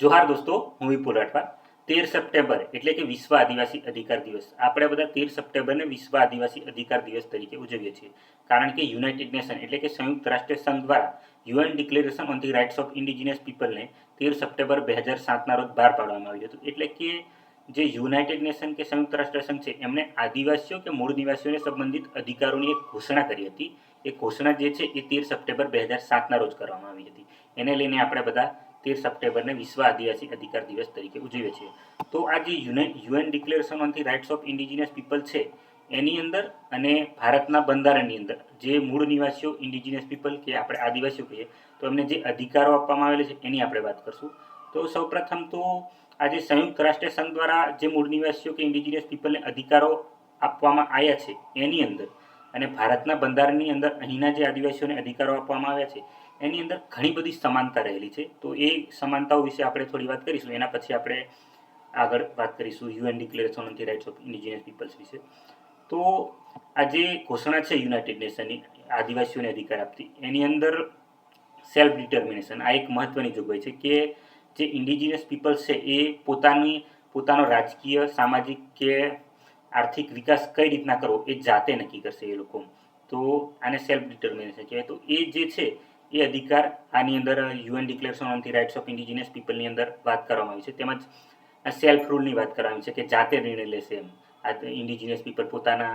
જોહાર દોસ્તો, હું વિપુલ રાઠવા. તેર સપ્ટેમ્બર એટલે કે વિશ્વ આદિવાસી અધિકાર દિવસ. આપણે બધા તેર સપ્ટેમ્બરને વિશ્વ આદિવાસી અધિકાર દિવસ તરીકે ઉજવીએ છીએ. કારણ કે યુનાઇટેડ નેશન એટલે કે સંયુક્ત રાષ્ટ્ર સંઘ દ્વારા UN declaration on the rights of indigenous પીપલને તેર સપ્ટેમ્બર બે હજાર સાતના રોજ બહાર પાડવામાં આવ્યું હતું. એટલે કે જે યુનાઇટેડ નેશન કે સંયુક્ત રાષ્ટ્ર સંઘ છે, એમણે આદિવાસીઓ કે મૂળ નિવાસીઓને સંબંધિત અધિકારોની એક ઘોષણા કરી હતી. એ ઘોષણા જે છે, એ તેર સપ્ટેમ્બર બે હજાર સાતના રોજ કરવામાં આવી હતી. એને લઈને આપણે બધા તેર સપ્ટેમ્બરને વિશ્વ આદિવાસી અધિકાર દિવસ તરીકે ઉજવીએ છીએ. તો આ જે UN declaration on rights of indigenous people છે, એની અંદર અને ભારતના બંધારણની અંદર જે મૂળ નિવાસીઓ ઇન્ડિજિનિયસ પીપલ કે આપણે આદિવાસીઓ કહીએ, તો એમને જે અધિકારો આપવામાં આવેલા છે, એની આપણે વાત કરશું. તો સૌપ્રથમ તો આજે સંયુક્ત રાષ્ટ્ર સંઘ દ્વારા જે મૂળ નિવાસીઓ કે ઇન્ડિજિનિયસ પીપલને અધિકારો આપવામાં આવ્યા છે, એની અંદર અને ભારતના બંધારણની અંદર અહીંના જે આદિવાસીઓને અધિકારો આપવામાં આવ્યા છે એની અંદર ઘણી બધી સમાનતા રહેલી છે. તો એ સમાનતાઓ વિશે આપણે થોડી વાત કરીશું. એના પછી આપણે આગળ વાત કરીશું UN declaration on the rights of indigenous peoples વિશે. તો આ જે ઘોષણા છે યુનાઇટેડ નેશનની આદિવાસીઓને અધિકાર આપતી, એની અંદર સેલ્ફ ડિટર્મિનેશન આ એક મહત્વની જોગવાઈ છે કે જે ઇન્ડિજિનિયસ પીપલ્સ છે એ પોતાની, પોતાનો રાજકીય, સામાજિક કે આર્થિક વિકાસ કઈ રીતના કરવો એ જાતે નક્કી કરશે એ લોકો. તો આને સેલ્ફ ડિટર્મિનેશન કહેવાય. તો એ જે છે એ અધિકાર આની અંદર UN declaration on the rights of indigenous પીપલની અંદર વાત કરવામાં આવી છે. તેમજ સેલ્ફ રૂલની વાત કરવામાં આવી છે કે જાતે નિર્ણય લેશે એમ. આ ઇન્ડિજિનિયસ પીપલ પોતાના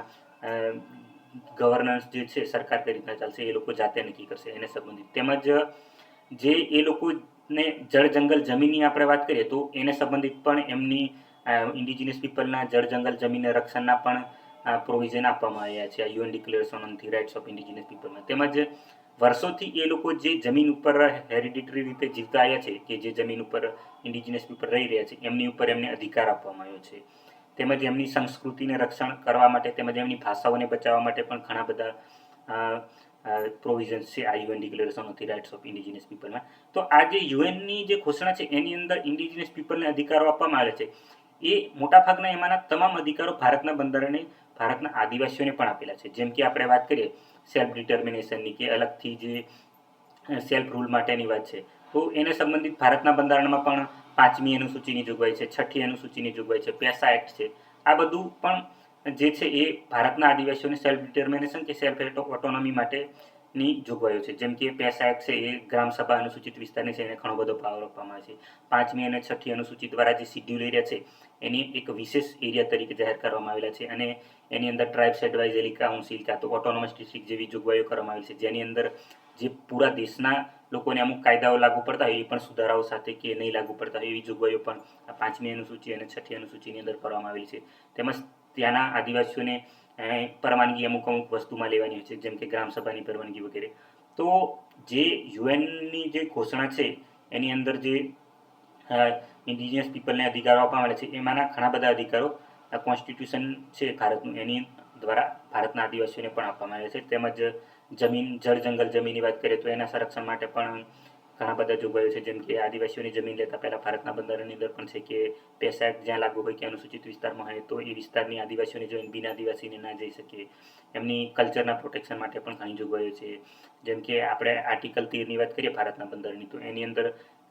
ગવર્નન્સ જે છે સરકાર કઈ રીતના ચાલશે એ લોકો જાતે નક્કી કરશે એને સંબંધિત. તેમજ, જે એ લોકોને જળ જંગલ જમીનની આપણે વાત કરીએ તો એને સંબંધિત પણ એમની ઇન્ડિજિનિયસ પીપલના જળ જંગલ જમીન રક્ષણના પણ પ્રોવિઝન આપવામાં આવ્યા છે UN declaration on the rights of indigenous પીપલમાં તેમજ વર્ષોથી એ લોકો જે જમીન ઉપર હેરિડિટરી રીતે જીવતા આવ્યા છે કે જે જમીન ઉપર ઇન્ડિજિનસ પીપલ રહી રહ્યા છે, એમની ઉપર એમને અધિકાર આપવામાં આવ્યો છે. તેમજ એમની સંસ્કૃતિને રક્ષણ કરવા માટે તેમજ એમની ભાષાઓને બચાવવા માટે પણ ઘણા બધા પ્રોવિઝન્સ છે આ UN declaration of rights of indigenous પીપલમાં તો આ જે યુએનની જે ઘોષણા છે, એની અંદર ઇન્ડિજિનિયસ પીપલને અધિકારો આપવામાં આવે છે. એ મોટાભાગના એમાંના તમામ અધિકારો ભારતના બંધારણે ભારતના આદિવાસીઓને પણ આપેલા છે. જેમ કે આપણે વાત કરીએ સેલ્ફ ડિટર્મિનેશનની કે અલગથી જે સેલ્ફ રૂલ માટેની વાત છે. તો એને સંબંધિત ભારતના બંધારણમાં પણ પાંચમી અનુસૂચિની જોગવાઈ છે, છઠ્ઠી અનુસૂચિની જોગવાઈ છે, પેસા એક્ટ છે. આ બધું પણ જે છે એ ભારતના આદિવાસીઓને સેલ્ફ ડિટર્મિનેશન કે સેલ્ફ ઓટોનોમી માટેની જોગવાઈઓ છે. જેમ કે પેસા એક્ટ છે એ ગ્રામસભા અનુસૂચિત વિસ્તારની છે, એને ઘણો બધો પાવર આપવામાં આવે છે. પાંચમી અને છઠ્ઠી અનુસૂચિત દ્વારા જે શિડ્યુલ એરિયા છે, એની એક વિશેષ એરિયા તરીકે જાહેર કરવામાં આવેલા છે અને એની અંદર ટ્રાઇબ્સ એડવાઇઝરી કાઉન્સિલ કાં તો ઓટોનોમસ ડિસ્ટ્રિક્ટ જેવી જોગવાઈઓ કરવામાં આવી છે. જેની અંદર જે પૂરા દેશના લોકોને અમુક કાયદાઓ લાગુ પડતા હોય એ પણ સુધારાઓ સાથે કે નહીં લાગુ પડતા હોય એવી જોગવાઈઓ પણ આ પાંચમી અનુસૂચિ અને છઠ્ઠી અનુસૂચિની અંદર કરવામાં આવી છે. તેમજ ત્યાંના આદિવાસીઓને પરવાનગી અમુક અમુક વસ્તુમાં લેવાની હોય છે, જેમ કે ગ્રામસભાની પરવાનગી વગેરે. તો જે યુએનની જે ઘોષણા છે, એની અંદર જે ઇન્ડિજિનિયસ પીપલને અધિકારો આપવામાં આવે છે, એમાંના ઘણા બધા અધિકારો આ કોન્સ્ટિટ્યુશન છે ભારતનું એની દ્વારા ભારતના આદિવાસીઓને પણ આપવામાં આવે છે. તેમજ જમીન, જળ જંગલ જમીનની વાત કરીએ તો એના સંરક્ષણ માટે પણ ઘણા બધા જોગવાઈઓ છે. જેમ કે આદિવાસીઓની જમીન લેતા પહેલાં ભારતના બંધારણની અંદર પણ છે કે પૈસા જ્યાં લાગુ હોય કે અનુસૂચિત વિસ્તારમાં હોય તો એ વિસ્તારની આદિવાસીઓની જમીન બિન આદિવાસીને ના જઈ શકે. એમની કલ્ચરના પ્રોટેક્શન માટે પણ ઘણી જોગવાઈઓ છે. જેમ કે આપણે આર્ટિકલ તેરની વાત કરીએ ભારતના બંધારણની, તો એની અંદર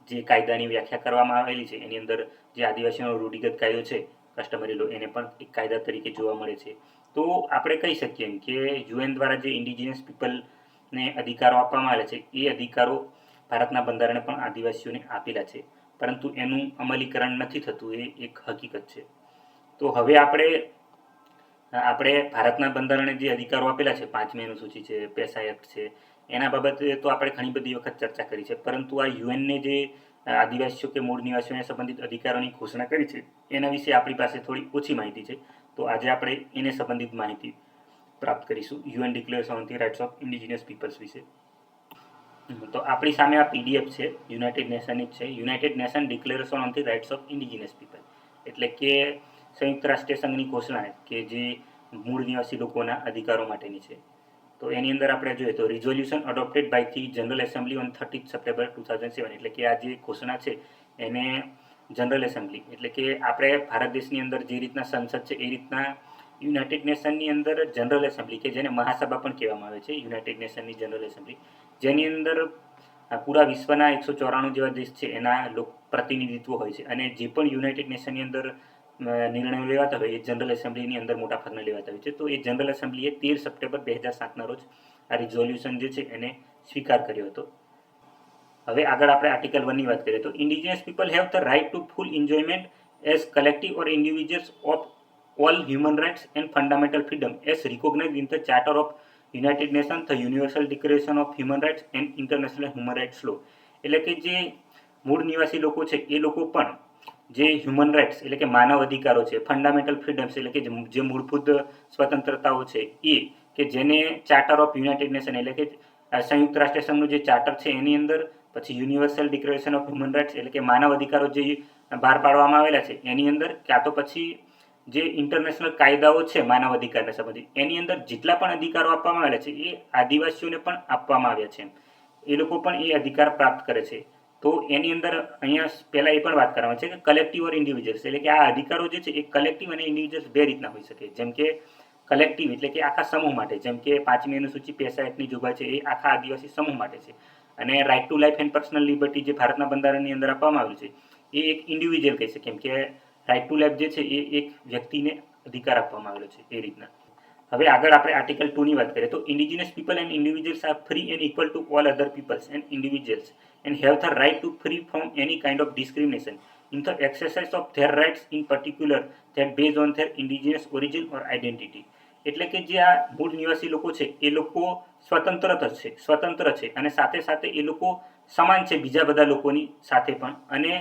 જે કાયદાની વ્યાખ્યા કરવામાં આવેલી છે, એની અંદર જે આદિવાસીઓનો રૂઢિગત કાયદો છે કસ્ટમરી લો એને પણ એક કાયદા તરીકે જોવા મળે છે. તો આપણે કહી શકીએ એમ કે યુએન દ્વારા જે ઇન્ડિજિનિયસ પીપલને અધિકારો આપવામાં આવેલા છે, એ અધિકારો ભારતના બંધારણે પણ આદિવાસીઓને આપેલા છે. પરંતુ એનું અમલીકરણ નથી થતું, એ એક હકીકત છે. તો હવે આપણે આપણે ભારતના બંધારણે જે અધિકારો આપેલા છે પાંચમી અનુસૂચિ છે પેસા એક્ટ છે, એના બાબતે તો આપણે ઘણી બધી વખત ચર્ચા કરી છે. પરંતુ આ યુએનને જે આદિવાસીઓ કે મૂળ નિવાસીઓને સંબંધિત અધિકારોની ઘોષણા કરી છે, એના વિશે આપણી પાસે થોડી ઓછી માહિતી છે. તો આજે આપણે એને સંબંધિત માહિતી પ્રાપ્ત કરીશું UN declaration on the rights of indigenous peoples વિશે. તો આપણી સામે આ પીડીએફ છે યુનાઇટેડ નેશનની જ છે. United nation declaration on the rights of indigenous people એટલે કે સંયુક્ત રાષ્ટ્રીય સંઘની ઘોષણા કે જે મૂળ નિવાસી લોકોના અધિકારો માટેની છે. તો એની અંદર આપણે જોઈએ તો resolution adopted બાયથી general assembly on thirty September two thousand seven એટલે કે આ જે ઘોષણા છે એને જનરલ એસેમ્બલી એટલે કે આપણે ભારત દેશની અંદર જે રીતના સંસદ છે એ રીતના યુનાઇટેડ નેશનની અંદર જનરલ એસેમ્બલી કે જેને મહાસભા પણ કહેવામાં આવે છે યુનાઇટેડ નેશનની જનરલ એસેમ્બલી જેની અંદર પૂરા વિશ્વના એકસો ચોરાણું જેવા દેશ છે એના લોક પ્રતિનિધિત્વ હોય છે અને જે પણ યુનાઇટેડ નેશનની અંદર નિર્ણયો લેવાતા હોય, એ જનરલ એસેમ્બલીની અંદર મોટા ભાગના લેવાતા હોય છે. તો એ જનરલ એસેમ્બલીએ તેર સપ્ટેમ્બર બે હજાર સાતના રોજ આ રિઝોલ્યુશન જે છે એને સ્વીકાર કર્યો હતો. હવે આગળ આપણે આર્ટિકલ વનની વાત કરીએ તો indigenous people have the right to full enjoyment as collective or individuals of all human rights and fundamental freedom as recognise in the charter of united nation the universal declaration of human rights and international human rights law એટલે કે જે મૂળ નિવાસી લોકો છે, એ લોકો પણ જે હ્યુમન રાઇટ્સ એટલે કે માનવ અધિકારો છે ફંડામેન્ટલ ફ્રીડમ્સ એટલે કે જે મૂળભૂત સ્વતંત્રતાઓ છે, એ કે જેને ચાર્ટર ઓફ યુનાઇટેડ નેશન એટલે કે સંયુક્ત રાષ્ટ્ર સંઘનું જે ચાર્ટર છે, એની અંદર પછી universal declaration of human rights એટલે કે માનવ અધિકારો જે બહાર પાડવામાં આવેલા છે, એની અંદર ક્યાં તો પછી જે ઇન્ટરનેશનલ કાયદાઓ છે, માનવ અધિકારને સંબંધિત, એની અંદર જેટલા પણ અધિકારો આપવામાં આવેલા છે, એ આદિવાસીઓને પણ આપવામાં આવ્યા છે. એ લોકો પણ એ અધિકાર પ્રાપ્ત કરે છે. તો એની અંદર અહીંયા પહેલાં એ પણ વાત કરવામાં છે કે કલેક્ટિવ ઓર ઇન્ડિવિજ્યુઅલ્સ એટલે કે આ અધિકારો જે છે એ કલેક્ટિવ અને ઇન્ડિવિજ્યુઅલ્સ બે રીતના હોઈ શકે. જેમ કે કલેક્ટિવ એટલે કે આખા સમૂહ માટે. જેમ કે પાંચમી અનુસૂચિ પેસા એક્ટની જોગવાઈ છે એ આખા આદિવાસી સમૂહ માટે છે. અને right to life and personal liberty જે ભારતના બંધારણની અંદર આપવામાં આવ્યું છે, એ એક ઇન્ડિવિજ્યુઅલ કહી શકે. કેમ કે રાઇટ ટુ લાઈફ જે છે એ એક વ્યક્તિને અધિકાર આપવામાં આવેલો છે એ રીતના. હવે આગળ આપણે આર્ટિકલ ટુની વાત કરીએ તો indigenous people and individuals are free and equal to all other peoples and individuals and have the right to free from any kind of discrimination in the exercise of their rights in particular that base on their indigenous origin or identity એટલે કે જે આ મૂળ નિવાસી લોકો છે, એ લોકો સ્વતંત્ર છે સ્વતંત્ર છે અને સાથે સાથે એ લોકો સમાન છે બીજા બધા લોકોની સાથે પણ. અને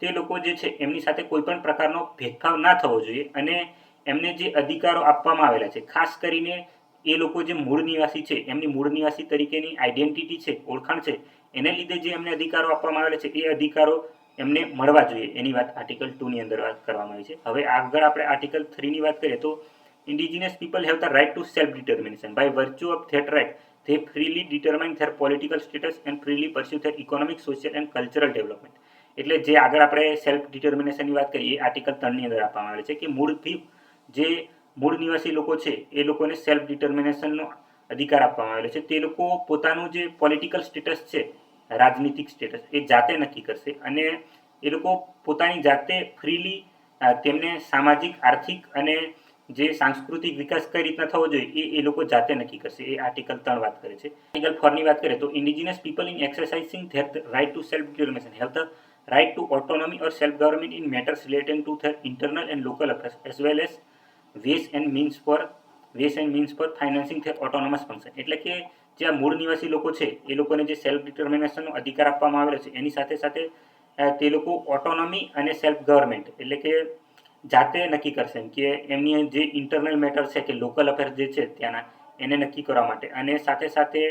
તે લોકો જે છે, એમની સાથે કોઈ પણ પ્રકારનો ભેદભાવ ના થવો જોઈએ અને એમને જે અધિકારો આપવામાં આવેલા છે, ખાસ કરીને એ લોકો જે મૂળ નિવાસી છે, એમની મૂળ નિવાસી તરીકેની આઈડેન્ટિટી છે, ઓળખાણ છે, એને લીધે જે એમને અધિકારો આપવામાં આવેલા છે, એ અધિકારો એમને મળવા જોઈએ. એની વાત આર્ટિકલ ટુની અંદર વાત કરવામાં આવી છે. હવે આગળ આપણે આર્ટિકલ થ્રીની વાત કરીએ તો indigenous people have the right to self determination by virtue of that right they freely determine their political status and freely pursue their economic social and cultural development એટલે જે આગળ આપણે સેલ્ફ ડિટર્મિનેશનની વાત કરીએ આર્ટિકલ ત્રણની અંદર આપવામાં આવે છે કે મૂળથી જે મૂળ નિવાસી લોકો છે, એ લોકોને સેલ્ફ ડિટર્મિનેશનનો અધિકાર આપવામાં આવેલો છે. તે લોકો પોતાનું જે પોલિટિકલ સ્ટેટસ છે, રાજનીતિક સ્ટેટસ એ જાતે નક્કી કરશે અને એ લોકો પોતાની જાતે ફ્રીલી તેમને સામાજિક, આર્થિક અને જે સાંસ્કૃતિક વિકાસ કઈ રીતના થવો જોઈએ, એ એ લોકો જાતે નક્કી કરશે. એ આર્ટિકલ ત્રણ વાત કરે છે. આર્ટિકલ ફોરની વાત કરીએ તો indigenous people in exercising health right to self determination health right to autonomy or self-government in matters relating to their internal and local affairs, as well as ways and means for ways and means for financing their autonomous function એટલે કે જે આ મૂળ નિવાસી લોકો છે, એ લોકોને જે સેલ્ફ ડિટર્મિનેશનનો અધિકાર આપવામાં આવેલો છે, એની સાથે સાથે તે લોકો ઓટોનોમી અને સેલ્ફ ગવર્મેન્ટ એટલે કે જાતે નક્કી કરશે કે એમની જે ઇન્ટરનલ મેટર છે કે લોકલ અફેર જે છે ત્યાંના, એને નક્કી કરવા માટે. અને સાથે સાથે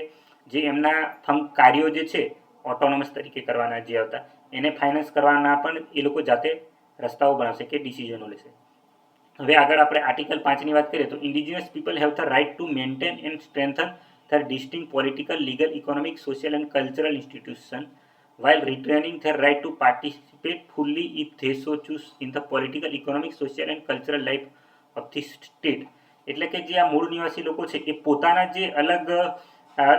જે એમના ફંક કાર્યો જે છે ઓટોનોમસ તરીકે કરવાના જે આવતા, એને ફાઇનાન્સ કરવાના પણ એ લોકો જાતે રસ્તાઓ બનાવશે કે ડિસિઝનો લેશે. હવે આગળ આપણે આર્ટિકલ પાંચની વાત કરીએ તો indigenous people have the right to maintain and strengthen their distinct political legal economic social and cultural institution while retaining their right to participate fully if they so choose in the political, economic, social and cultural life of the state. એટલે કે જે આ મૂળ નિવાસી લોકો છે એ પોતાના જે અલગ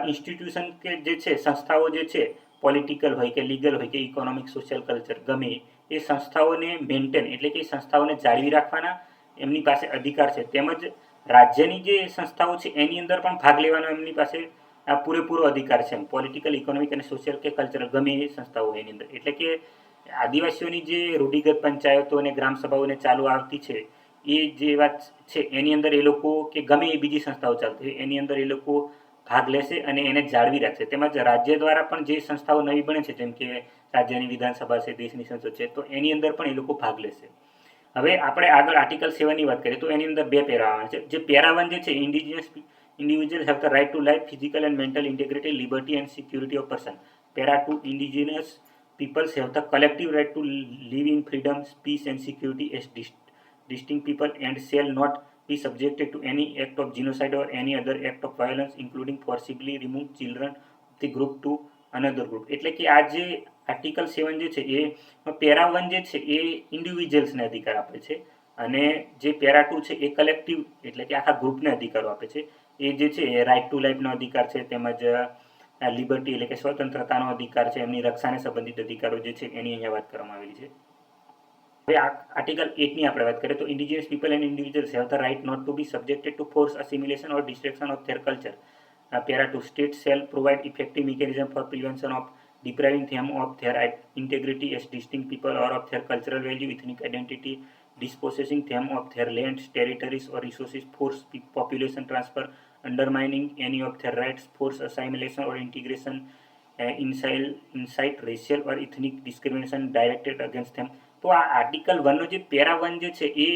ઇન્સ્ટિટ્યુશન કે જે છે સંસ્થાઓ જે છે પોલિટિકલ હોય કે લીગલ હોય કે ઇકોનોમિક સોશિયલ કલ્ચર ગમે એ સંસ્થાઓને મેન્ટેન એટલે કે એ સંસ્થાઓને જાળવી રાખવાના એમની પાસે અધિકાર છે. તેમજ રાજ્યની જે સંસ્થાઓ છે, એની અંદર પણ ભાગ લેવાનો એમની પાસે આ પૂરેપૂરો અધિકાર છે પોલિટિકલ ઇકોનોમિક અને સોશિયલ કે કલ્ચરલ ગમે એ સંસ્થાઓ એની અંદર. એટલે કે આદિવાસીઓની જે રૂઢિગત પંચાયતો અને ગ્રામસભાઓને ચાલુ આવતી છે, એ જે વાત છે, એની અંદર એ લોકો કે ગમે એ બીજી સંસ્થાઓ ચાલતી હોય, એની અંદર એ લોકો ભાગ લેશે અને એને જાળવી રાખશે. તેમજ રાજ્ય દ્વારા પણ જે સંસ્થાઓ નવી બને છે, જેમ કે રાજ્યની વિધાનસભા છે, દેશની સંસદ છે, તો એની અંદર પણ એ લોકો ભાગ લેશે. હવે આપણે આગળ આર્ટિકલ સેવનની વાત કરીએ તો એની અંદર બે પેરા આવે છે જે પેરા વન જે છે have the right to life, physical and mental integrity, liberty and security of person. Para two indigenous peoples have the collective right to live in freedom, peace and security as dis- distinct people and shall not be subjected to any act of genocide or any other act of violence, including forcibly remove children of the group to another group. એટલે કે આ જે article સેવન જે છે એ para one જે છે એ ઇન્ડિવિજ્યુઅલ્સને અધિકાર આપે છે. અને જે પેરા ટુ છે એ કલેક્ટિવ એટલે કે આખા ગ્રુપને અધિકારો આપે છે. એ જે છે એ રાઇટ ટુ લાઈફનો અધિકાર છે, તેમજ લિબર્ટી એટલે કે સ્વતંત્રતાનો અધિકાર છે, એમની રક્ષાને સંબંધિત અધિકારો જે છે એની અહીંયા વાત કરવામાં આવેલી છે. હવે આર્ટિકલ એટની આપણે વાત કરીએ તો indigenous people and individuals have the right not to be subjected to force assimilation or destruction of their culture para two state shall provide effective mechanism for prevention of depriving them of their integrity as distinct people or of their cultural value, ethnic identity, dispossessing them of their lands, territories, or resources, force population transfer, undermining any of their rights, force assimilation or integration, uh, incite, incite racial or ethnic discrimination directed against them. તો આ article વનનો જે para one જે છે એ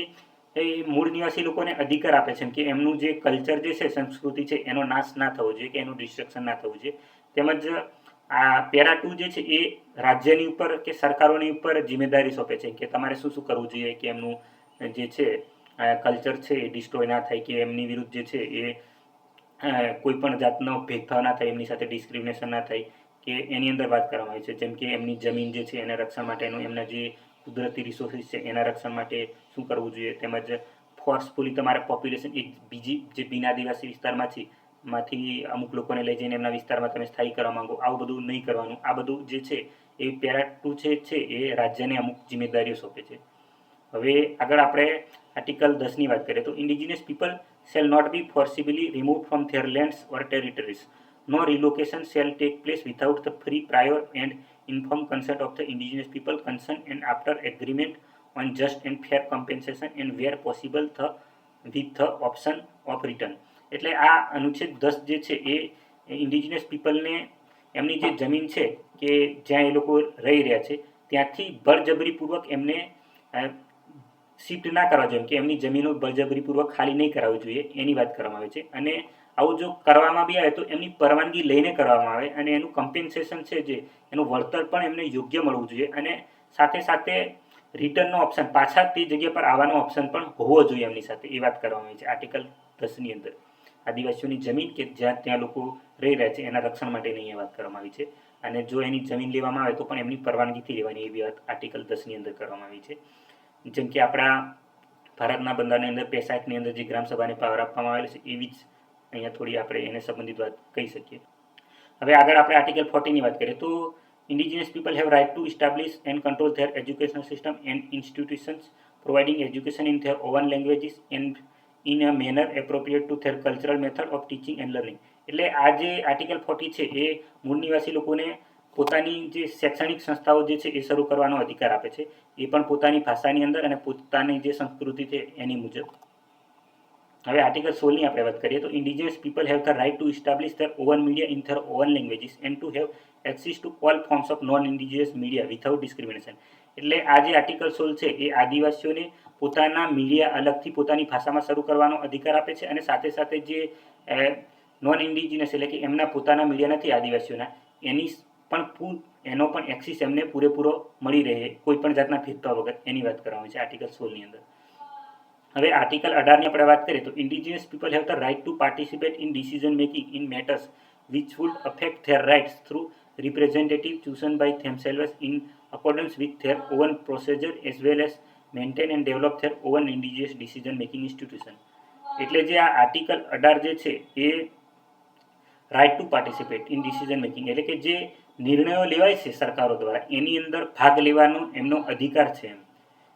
એ મૂળ નિવાસી લોકોને અધિકાર આપે છે કે એમનું જે કલ્ચર જે છે સંસ્કૃતિ છે એનો નાશ ના થવો જોઈએ કે એનું ડિસ્ટ્રક્શન ના થવું જોઈએ તેમજ આ પેરા ટુ જે છે એ રાજ્યની ઉપર કે સરકારોની ઉપર જિમ્મેદારી સોંપે છે કે તમારે શું શું કરવું જોઈએ કે એમનું જે છે કલ્ચર છે એ ડિસ્ટ્રોય ના થાય કે એમની વિરુદ્ધ જે છે એ કોઈ પણ જાતનો ભેદભાવ ના થાય, એમની સાથે ડિસ્ક્રિમિનેશન ના થાય કે એની અંદર વાત કરવામાં આવી છે. જેમ કે એમની જમીન જે છે એના રક્ષણ માટેનું, એમના જે કુદરતી રિસોર્સિસ છે એના રક્ષણ માટે શું કરવું જોઈએ? તેમજ ફોર્સફુલી તમારે પોપ્યુલેશન એક બીજી જે બિન આદિવાસી વિસ્તારમાં છે માંથી અમુક લોકોને લઈ જઈને એમના વિસ્તારમાં તમે સ્થાયી કરવા માંગો આવું બધું નહીં કરવાનું આ બધું જે છે એ પેરા ટુ છે છે એ રાજ્યને અમુક જિમ્મેદારીઓ સોંપે છે હવે આગળ આપણે આર્ટિકલ દસની વાત કરીએ તો indigenous people shall not be forcibly remove from their lands or territories no relocation shall take place without the free prior and informed consent of the indigenous people concerned and after agreement on just and fair compensation and where possible the with the option of return એટલે આ અનુચ્છેદ દસ જે છે એ indigenous પીપલને એમની જે જમીન છે કે જ્યાં એ લોકો રહી રહ્યા છે, ત્યાંથી બળજબરીપૂર્વક એમને શિફ્ટ ના કરવા જોઈએ કે એમની જમીનો બળજબરીપૂર્વક ખાલી નહીં કરાવવી જોઈએ, એની વાત કરવામાં આવે છે. અને આવું જો કરવામાં બી આવે તો એમની પરવાનગી લઈને કરવામાં આવે અને એનું કમ્પેન્સેશન છે જે, એનું વળતર પણ એમને યોગ્ય મળવું જોઈએ અને સાથે સાથે રિટર્નનો ઓપ્શન પાછા તે જગ્યા પર આવવાનો ઓપ્શન પણ હોવો જોઈએ એમની સાથે, એ વાત કરવામાં આવી છે આર્ટિકલ દસની અંદર. આદિવાસીઓની જમીન કે જ્યાં ત્યાં લોકો રહી રહ્યા છે, એના રક્ષણ માટેની અહીંયા વાત કરવામાં આવી છે. અને જો એની જમીન લેવામાં આવે તો પણ એમની પરવાનગીથી લેવાની એવી વાત આર્ટિકલ દસની અંદર કરવામાં આવી છે. જેમ કે આપણા ભારતના બંધારણની અંદર પેસાકની અંદર જે ગ્રામસભાને પાવર આપવામાં આવેલો છે, એવી જ અહીંયા થોડી આપણે એને સંબંધિત વાત કહી શકીએ. હવે આગળ આપણે આર્ટિકલ ફોર્ટીની વાત કરીએ તો indigenous people have right to establish and control their educational system and institutions providing education in their own languages and in a manner appropriate to their cultural method of teaching and learning એટલે આ જે article forty છે, એ મૂળ નિવાસી લોકોને પોતાની જે શૈક્ષણિક સંસ્થાઓ જે છે, એ શરૂ કરવાનો અધિકાર આપે છે. એ પણ પોતાની ભાષાની અંદર અને પોતાની જે સંસ્કૃતિ છે, એની મુજબ. હવે આર્ટિકલ સોળની આપણે વાત કરીએ તો indigenous people have the right to establish their own media in their own languages and to have access to all forms of non indigenous media without discrimination એટલે આ જે આર્ટિકલ સોલ છે, એ આદિવાસીઓને પોતાના મીડિયા અલગથી પોતાની ભાષામાં શરૂ કરવાનો અધિકાર આપે છે અને સાથે સાથે જે નોન ઇન્ડિજિનસ એટલે કે એમના પોતાના મીડિયા નથી આદિવાસીઓના, એની પણ એનો પણ એક્સિસ એમને પૂરેપૂરો મળી રહે, કોઈ પણ જાતના ભેદભાવ વગર, એની વાત કરવામાં છે આર્ટિકલ સોળની અંદર. હવે આર્ટિકલ અઢારની આપણે વાત કરીએ તો indigenous people have the right to participate in decision making in matters which would affect their rights through representative chosen by themselves in accordance with their own procedure as well as maintain and develop their own indigenous decision making institution એટલે જે આ article અઢાર જે છે, એ right to participate in decision making એટલે કે જે નિર્ણયો લેવાય છે સરકારો દ્વારા, એની અંદર ભાગ લેવાનો એમનો અધિકાર છે એમ.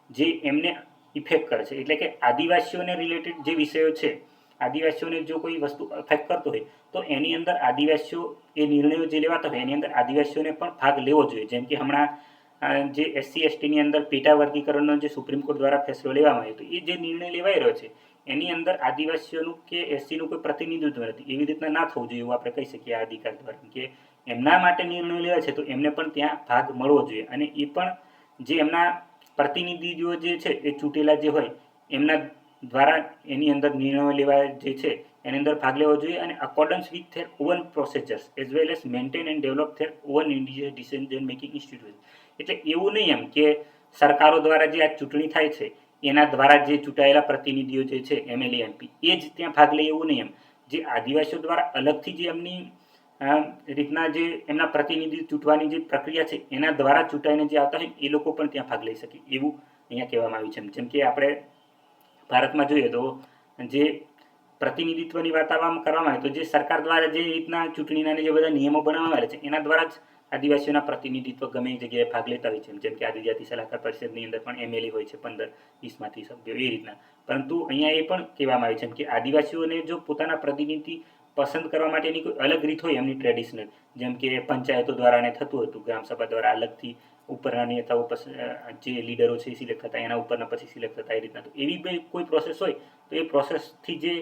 જે એમને ઇફેક્ટ કરે છે. એટલે કે આદિવાસીઓને રિલેટેડ જે વિષયો છે, આદિવાસીઓને જો કોઈ વસ્તુ અફેક્ટ કરતો હોય, તો એની અંદર આદિવાસીઓ એ નિર્ણયો જે લેવાતા હોય, એની અંદર આદિવાસીઓને પણ ભાગ લેવો જોઈએ. જેમ કે હમણાં જે એસસી એસટીની અંદર પેટા વર્ગીકરણનો જે સુપ્રીમ કોર્ટ દ્વારા ફેસલો લેવામાં આવ્યો તો એ જે નિર્ણય લેવાઈ રહ્યો છે, એની અંદર આદિવાસીઓનું કે એસસીનું કોઈ પ્રતિનિધિત્વ નથી. એવી રીતના ના થવું જોઈએ એવું આપણે કહી શકીએ આ અધિકાર દ્વારા, કે એમના માટે નિર્ણય લેવા છે તો એમને પણ ત્યાં ભાગ મળવો જોઈએ. અને એ પણ જે એમના પ્રતિનિધિઓ જે છે, એ ચૂંટેલા જે હોય, એમના દ્વારા એની અંદર નિર્ણયો લેવા જે છે એની અંદર ભાગ લેવો જોઈએ અને accordance with their own procedures as well as maintain and develop their own India decision making institution એટલે એવું નહીં એમ કે સરકારો દ્વારા જે આ ચૂંટણી થાય છે, એના દ્વારા જે ચૂંટાયેલા પ્રતિનિધિઓ જે છે એમએલએ એમપી એ જ ત્યાં ભાગ લે એવું નહીં એમ. જે આદિવાસીઓ દ્વારા અલગથી જે એમની રીતના જે એમના પ્રતિનિધિ ચૂંટવાની જે પ્રક્રિયા છે, એના દ્વારા ચૂંટાઈને જે આવતા હોય, એ લોકો પણ ત્યાં ભાગ લઈ શકે એવું અહીંયા કહેવામાં આવ્યું છે જેમ કે આપણે ભારતમાં જોઈએ તો જે પ્રતિનિધિત્વની વાત કરવામાં આવે તો જે સરકાર દ્વારા જે રીતના ચૂંટણીના જે બધા નિયમો બનાવવામાં આવે છે, એના દ્વારા જ આદિવાસીઓના પ્રતિનિધિત્વ ગમે એ જગ્યાએ ભાગ લેતા હોય છે. જેમ કે આદિજાતિ સલાહકાર પરિષદની અંદર પણ એમએલએ હોય છે, પંદર, વીસમાંથી સભ્યો, એ રીતના. પરંતુ અહીંયા એ પણ કહેવામાં આવે છે કે આદિવાસીઓને જો પોતાના પ્રતિનિધિ પસંદ કરવા માટેની કોઈ અલગ રીત હોય એમની ટ્રેડિશનલ, જેમ કે પંચાયતો દ્વારા ને થતું હતું ગ્રામસભા દ્વારા અલગથી ઉપરના નેતાઓ જે લીડરો છે એ સિલેક્ટ થતા, એના ઉપરના પછી સિલેક્ટ થતા એ રીતના. તો એવી કોઈ પ્રોસેસ હોય, તો એ પ્રોસેસથી જે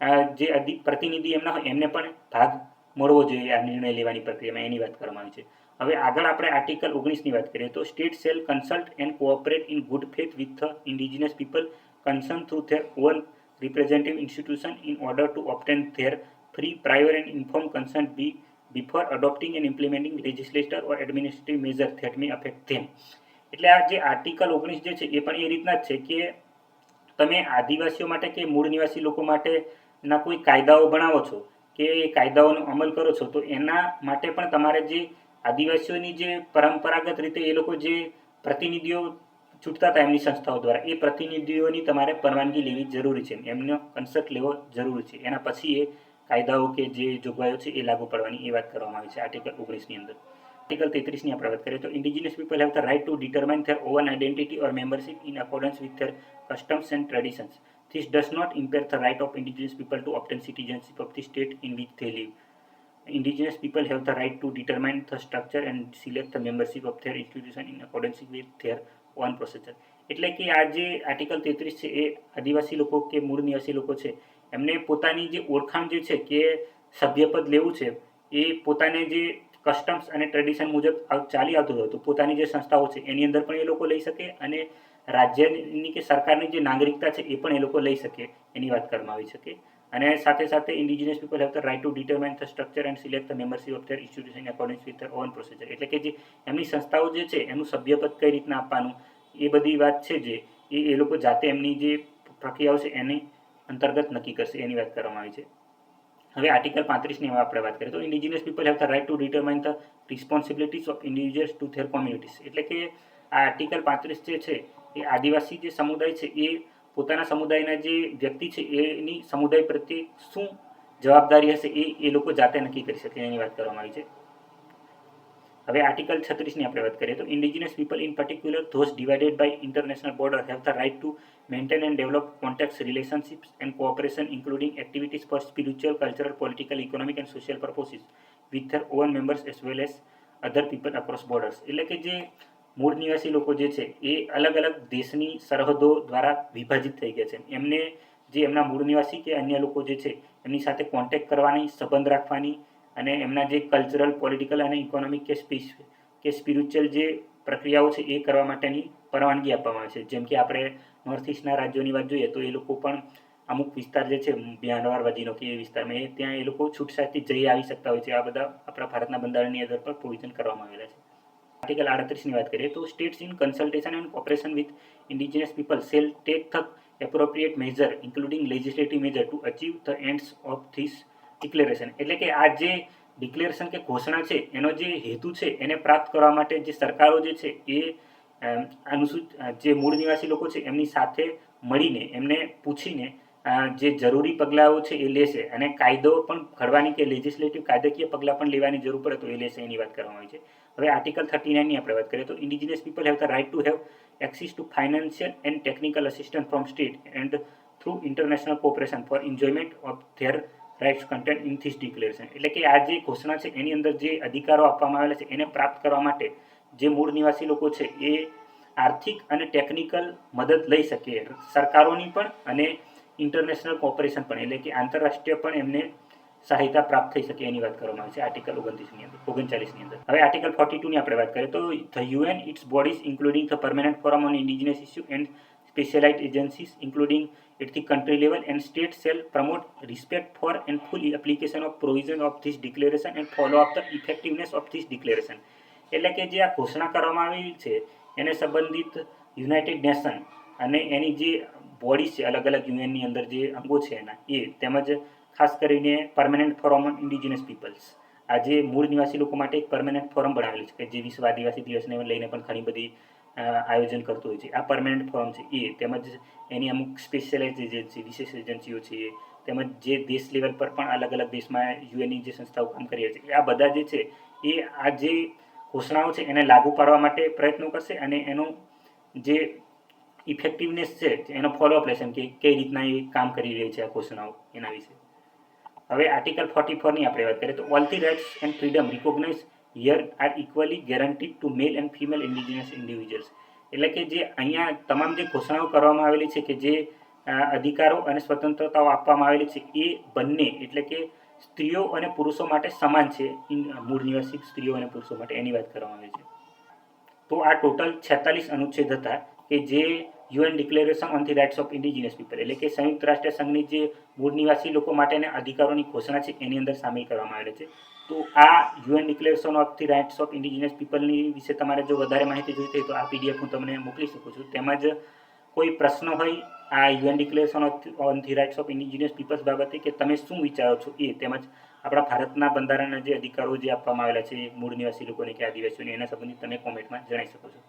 જે પ્રતિનિધિ એમના હોય, એમને પણ ભાગ મળવો જોઈએ આ નિર્ણય લેવાની પ્રક્રિયામાં, એની વાત કરવામાં આવી છે. હવે આગળ આપણે આર્ટિકલ ઓગણીસની વાત કરીએ તો state shall consult and cooperate in good faith with indigenous people concern through their own representative institution in order to obtain their free, prior and inform concern be before adopting and implementing legislator or administrative measure that may affect them. એટલે આ જે article ઓગણીસ જે છે, એ પણ એ રીતના જ છે કે તમે આદિવાસીઓ માટે કે મૂળ નિવાસી લોકો માટે ના કોઈ કાયદાઓ બનાવો છો કે એ કાયદાઓનો અમલ કરો છો, તો એના માટે પણ તમારે જે આદિવાસીઓની જે પરંપરાગત રીતે એ લોકો જે પ્રતિનિધિઓ છૂટતા હતા એમની સંસ્થાઓ દ્વારા, એ પ્રતિનિધિઓની તમારે પરવાનગી લેવી જરૂરી છે, એમનો કન્સર્ટ લેવો જરૂરી છે. એના પછી એ કાયદાઓ કે જે જોગવાઈઓ છે એ લાગુ પડવાની એ વાત કરવામાં આવી છે, આર્ટિકલ ઓગણીસની અંદર. આર્ટિકલ તેત્રીસની આપણે વાત કરીએ તો indigenous people have the right to determine their own identity or membership in accordance with their customs and traditions. This does not impair the right of indigenous people to obtain citizenship of the state in which they live. Indigenous people have the right to determine the structure and select the membership of their institution in accordance with their own procedure. એટલે કે આ જે article તેત્રીસ છે એ આદિવાસી લોકો કે મૂળ નિવાસી લોકો છે એમને પોતાની જે ઓળખાણ જે છે કે સભ્યપદ લેવું છે એ પોતાને જે કસ્ટમ્સ અને ટ્રેડિશન મુજબ ચાલી આવતું હતું પોતાની જે સંસ્થાઓ છે એની અંદર પણ એ લોકો લઈ શકે અને રાજ્યની કે સરકારની જે નાગરિકતા છે એ પણ એ લોકો લઈ શકે એની વાત કરવામાં આવી શકે. અને સાથે સાથે indigenous people have the right to determine the structure and select the membership of their institution according with their own procedure એટલે કે જે એમની સંસ્થાઓ જે છે, એનું સભ્યપદ કઈ રીતના આપવાનું, એ બધી વાત છે જે, એ એ લોકો જાતે એમની જે પ્રક્રિયાઓ છે એની અંતર્ગત નક્કી કરશે એની વાત કરવામાં આવી છે. હવે આર્ટિકલ પાંત્રીસની આપણે વાત કરીએ તો indigenous people have the right to determine the responsibilities of individuals to their communities એટલે કે આ આર્ટિકલ પાંત્રીસ જે છે એ આદિવાસી જે સમુદાય છે એ પોતાના સમુદાયના જે વ્યક્તિ છે એની સમુદાય પ્રત્યે શું જવાબદારી હશે એ એ લોકો જાતે નક્કી કરી શકે એની વાત કરવામાં આવી છે હવે આર્ટિકલ છત્રીસની આપણે વાત કરીએ તો indigenous people in particular those divided by international border have the right to maintain and develop contacts, relationships, and cooperation, including activities for spiritual, cultural, political, economic, and social purposes with their own members as well as other people across borders. એટલે કે જે મૂળ નિવાસી લોકો જે છે, એ અલગ અલગ દેશની સરહદો દ્વારા વિભાજિત થઈ ગયા છે. એમને જે એમના મૂળ નિવાસી કે અન્ય લોકો જે છે, એમની સાથે કોન્ટેક્ટ કરવાની, સંબંધ રાખવાની અને એમના જે કલ્ચરલ પોલિટિકલ અને ઇકોનોમિક કે સ્પીચ કે સ્પિરિચ્યુઅલ જે પ્રક્રિયાઓ છે, એ કરવા માટેની પરવાનગી આપવામાં આવે છે. જેમ કે આપણે નોર્થ ઇસ્ટના રાજ્યોની વાત જોઈએ, તો એ લોકો પણ અમુક વિસ્તાર જે છે બિહાર વધીનો કે એ વિસ્તારમાં એ ત્યાં એ લોકો છૂટછાટથી જઈ આવી શકતા હોય છે. આ બધા આપણા ભારતના બંધારણની અંદર પર પ્રોવિઝન કરવામાં આવેલા છે. આર્ટિકલ આડત્રીસની વાત કરીએ તો states in consultation and cooperation with indigenous people shall take the appropriate measure including legislative measure to achieve the ends of this declaration એટલે કે આ જે ડિક્લેરેશન કે ઘોષણા છે, એનો જે હેતુ છે, એને પ્રાપ્ત કરવા માટે જે સરકારો જે છે, એ અનુસૂચિત જે મૂળ નિવાસી લોકો છે, એમની સાથે મળીને, એમને પૂછીને જે જરૂરી પગલાઓ છે એ લેશે અને કાયદો પણ ઘડવાની કે લેજિસ્લેટિવ કાયદાકીય પગલાં પણ લેવાની જરૂર પડે તો એ લેશે એની વાત કરવામાં આવી છે. હવે આર્ટિકલ થર્ટી નાઇનની આપણે વાત કરીએ તો indigenous people have the right to have access to financial and technical assistance from state and through international cooperation for enjoyment of their rights content in this declaration એટલે કે આ જે ઘોષણા છે એની અંદર જે અધિકારો આપવામાં આવેલા છે એને પ્રાપ્ત કરવા માટે જે મૂળ નિવાસી લોકો છે એ આર્થિક અને ટેકનિકલ મદદ લઈ શકે સરકારોની પણ અને ઇન્ટરનેશનલ કોઓપરેશન પણ, એટલે કે આંતરરાષ્ટ્રીય પણ એમને સહાયતા પ્રાપ્ત થઈ શકે એની વાત કરવામાં આવે છે આર્ટિકલ ઓગણત્રીસની અંદર, ઓગણચાલીસની અંદર. હવે આર્ટિકલ ફોર્ટી ટુની આપણે વાત કરીએ તો the UN its bodies including the permanent forum on indigenous issue and specialise agencies including at the country level and state, shall promote respect for and full application of provision of this declaration and follow up the effectiveness of this declaration. એટલે કે જે આ ઘોષણા કરવામાં આવી છે, એને સંબંધિત યુનાઇટેડ નેશન અને એની જે બોડીઝ છે, અલગ અલગ યુએનની અંદર જે અંગો છે એના, એ તેમજ ખાસ કરીને permanent forum on indigenous peoples આ જે મૂળ નિવાસી લોકો માટે એક પરમેનન્ટ ફોરમ બનાવેલું છે, કે જે વિશ્વ આદિવાસી દિવસને લઈને પણ ઘણી બધી આયોજન કરતું હોય છે. આ પરમેનન્ટ ફોરમ છે, એ તેમજ એની અમુક સ્પેશિયલાઇઝ એજન્સી વિશેષ એજન્સીઓ છે તેમજ જે દેશ લેવલ પર પણ અલગ અલગ દેશમાં યુએનની જે સંસ્થાઓ કામ કરી રહી છે આ બધા જે છે, એ આ જે ઘોષણાઓ છે, એને લાગુ પાડવા માટે પ્રયત્નો કરશે અને એનું જે ઇફેક્ટિવનેસ છે, એનો ફોલોઅપ લેશે એમ કે કઈ રીતના એ કામ કરી રહી છે આ ઘોષણાઓ એના વિશે. હવે આર્ટિકલ ફોર્ટી ફોરની આપણે વાત કરીએ તો all the rights and freedom recognise here are equally guaranteed to male and female indigenous individuals એટલે કે જે અહીંયા તમામ જે ઘોષણાઓ કરવામાં આવેલી છે કે જે અધિકારો અને સ્વતંત્રતાઓ આપવામાં આવેલી છે, એ બંને એટલે કે સ્ત્રીઓ અને પુરુષો માટે સમાન છે મૂળ નિવાસી સ્ત્રીઓ અને પુરુષો માટે એની વાત કરવામાં આવે છે. તો આ ટોટલ છેતાલીસ અનુચ્છેદ હતા. કે જે UN declaration on the rights of indigenous people એટલે કે સંયુક્ત રાષ્ટ્ર સંઘની જે મૂળ નિવાસી લોકો માટેના અધિકારોની ઘોષણા છે, એની અંદર સામેલ કરવામાં આવેલ છે. તો આ UN declaration of the rights of indigenous પીપલની વિશે તમારે જો વધારે માહિતી જોઈતી હોય તો આ પીડીએફ હું તમને મોકલી શકું છું. તેમજ કોઈ પ્રશ્ન હોય આ UN declaration on the rights of indigenous peoples બાબતે કે તમે શું વિચારો છો એ, તેમજ આપણા ભારતના બંધારણના જે અધિકારો જે આપવામાં આવેલા છે, મૂળ નિવાસી લોકોને કે આદિવાસીઓને, એના સંબંધિત તમે કોમેન્ટમાં જણાવી શકો છો.